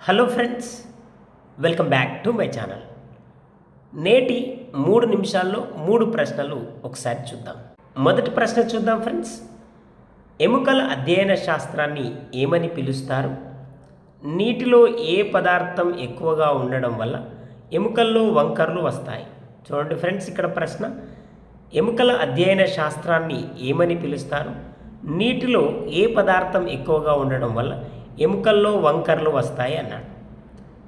Hello friends welcome back to my channel. నేటి మూడు నిమిషాల్లో మూడు ప్రశ్నలు ఒకసారి చూద్దాం. మొదటి ప్రశ్న చూద్దాం ఫ్రెండ్స్. ఎముకల అధ్యయన శాస్త్రాన్ని ఏమని పిలుస్తారు? నీటిలో ఏ పదార్థం ఎక్కువగా ఉండడం వల్ల ఎముకల్లో వంకర్లు వస్తాయి? చూడండి ఫ్రెండ్స్ ఇక్కడ ప్రశ్న. ఎముకల అధ్యయన శాస్త్రాన్ని ఏమని పిలుస్తారు? నీటిలో ఏ పదార్థం ఎక్కువగా ఉండడం వల్ల ఎముకల్లో వంకర్లు వస్తాయి అన్నాడు.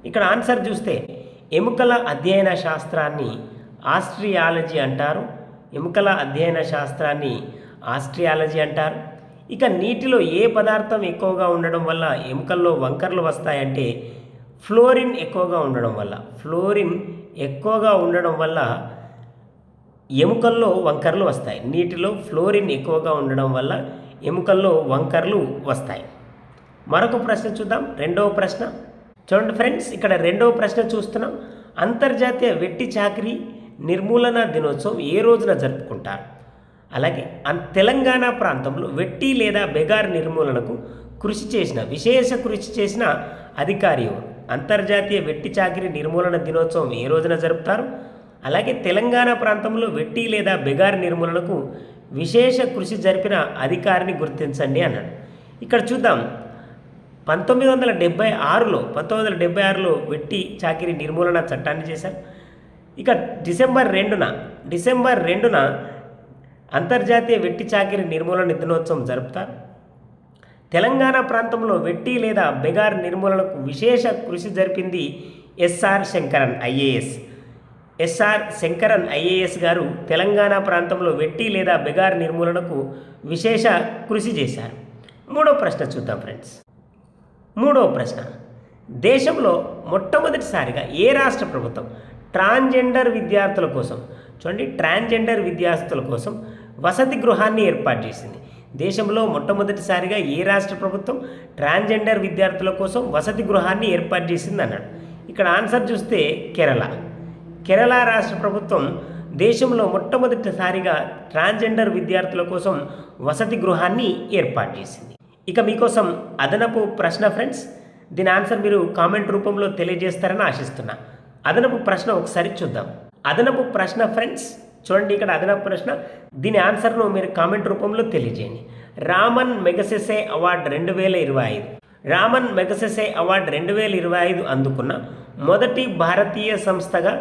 ఇక్కడ ఆన్సర్ చూస్తే ఎముకల అధ్యయన శాస్త్రాన్ని ఆస్ట్రియాలజీ అంటారు. ఎముకల అధ్యయన శాస్త్రాన్ని ఆస్ట్రియాలజీ అంటారు. ఇక నీటిలో ఏ పదార్థం ఎక్కువగా ఉండడం వల్ల ఎముకల్లో వంకర్లు వస్తాయంటే ఫ్లోరిన్ ఎక్కువగా ఉండడం వల్ల ఫ్లోరిన్ ఎక్కువగా ఉండడం వల్ల ఎముకల్లో వంకర్లు వస్తాయి. నీటిలో ఫ్లోరిన్ ఎక్కువగా ఉండడం వల్ల ఎముకల్లో వంకర్లు వస్తాయి. మరొక ప్రశ్న చూద్దాం. రెండవ ప్రశ్న. చూడండి ఫ్రెండ్స్ ఇక్కడ రెండవ ప్రశ్న చూస్తున్నాం. అంతర్జాతీయ వెట్టి చాకరీ నిర్మూలన దినోత్సవం ఏ రోజున జరుపుకుంటారు? అలాగే తెలంగాణ ప్రాంతంలో వెట్టి లేదా బెగార్ నిర్మూలనకు కృషి చేసిన విశేష కృషి చేసిన అధికారి ఎవరు? అంతర్జాతీయ వెట్టి చాకిరి నిర్మూలన దినోత్సవం ఏ రోజున జరుపుతారు? అలాగే తెలంగాణ ప్రాంతంలో వెట్టి లేదా బెగార్ నిర్మూలనకు విశేష కృషి జరిపిన అధికారిని గుర్తించండి అన్నాడు. ఇక్కడ చూద్దాం. పంతొమ్మిది వందల డెబ్బై ఆరులో పంతొమ్మిది వందల డెబ్బై ఆరులో వెట్టి చాకిరి నిర్మూలన చట్టాన్ని చేశారు. ఇక డిసెంబర్ రెండున డిసెంబర్ రెండున అంతర్జాతీయ వెట్టి చాకిరి నిర్మూలన దినోత్సవం జరుపుతారు. తెలంగాణ ప్రాంతంలో వెట్టి లేదా బెగార్ నిర్మూలనకు విశేష కృషి జరిపింది SR Sankaran IAS. SR Sankaran IAS garu Telangana ప్రాంతంలో వెట్టి లేదా బెగార్ నిర్మూలనకు విశేష కృషి చేశారు. మూడో ప్రశ్న చూద్దాం ఫ్రెండ్స్. మూడవ ప్రశ్న. దేశంలో మొట్టమొదటిసారిగా ఏ రాష్ట్ర ప్రభుత్వం ట్రాన్జెండర్ విద్యార్థుల కోసం చూడండి ట్రాన్జెండర్ విద్యార్థుల కోసం వసతి గృహాన్ని ఏర్పాటు చేసింది. దేశంలో మొట్టమొదటిసారిగా ఏ రాష్ట్ర ప్రభుత్వం ట్రాన్జెండర్ విద్యార్థుల కోసం వసతి గృహాన్ని ఏర్పాటు చేసింది అన్నాడు. ఇక్కడ ఆన్సర్ చూస్తే కేరళ. కేరళ రాష్ట్ర ప్రభుత్వం దేశంలో మొట్టమొదటిసారిగా ట్రాన్జెండర్ విద్యార్థుల కోసం వసతి గృహాన్ని ఏర్పాటు చేసింది. ఇక మీకోసం అదనపు ప్రశ్న ఫ్రెండ్స్ దీని ఆన్సర్ మీరు కామెంట్ రూపంలో తెలియజేస్తారని ఆశిస్తున్నా. అదనపు ప్రశ్న ఒకసారి చూద్దాం. అదనపు ప్రశ్న ఫ్రెండ్స్ చూడండి ఇక్కడ అదనపు ప్రశ్న. దీని ఆన్సర్ను మీరు కామెంట్ రూపంలో తెలియజేయండి. రామన్ మెగసెసే అవార్డు రెండు వేల ఇరవై ఐదు. రామన్ మెగసెసే అవార్డు రెండు వేల ఇరవై ఐదు అందుకున్న మొదటి భారతీయ సంస్థగా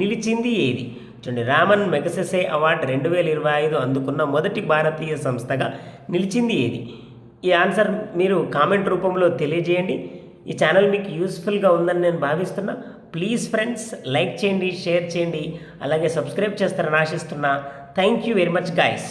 నిలిచింది ఏది? చూడండి రామన్ మెగసెసే అవార్డు రెండు వేల ఇరవై ఐదు అందుకున్న మొదటి భారతీయ సంస్థగా నిలిచింది ఏది? ఈ ఆన్సర్ మీరు కామెంట్ రూపంలో తెలియజేయండి. ఈ ఛానల్ మీకు యూస్ఫుల్గా ఉందని నేను భావిస్తున్నా. ప్లీజ్ ఫ్రెండ్స్ లైక్ చేయండి షేర్ చేయండి. అలాగే సబ్స్క్రైబ్ చేస్తారని ఆశిస్తున్నా. Thank you very much guys